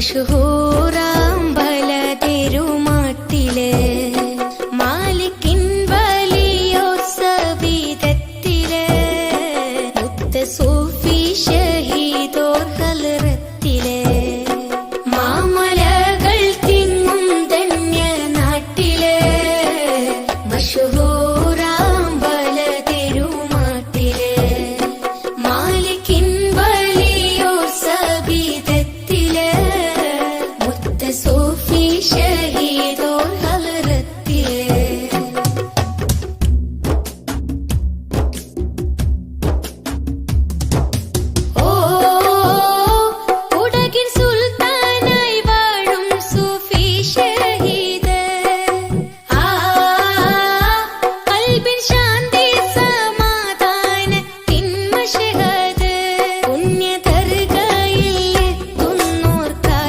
মশহরা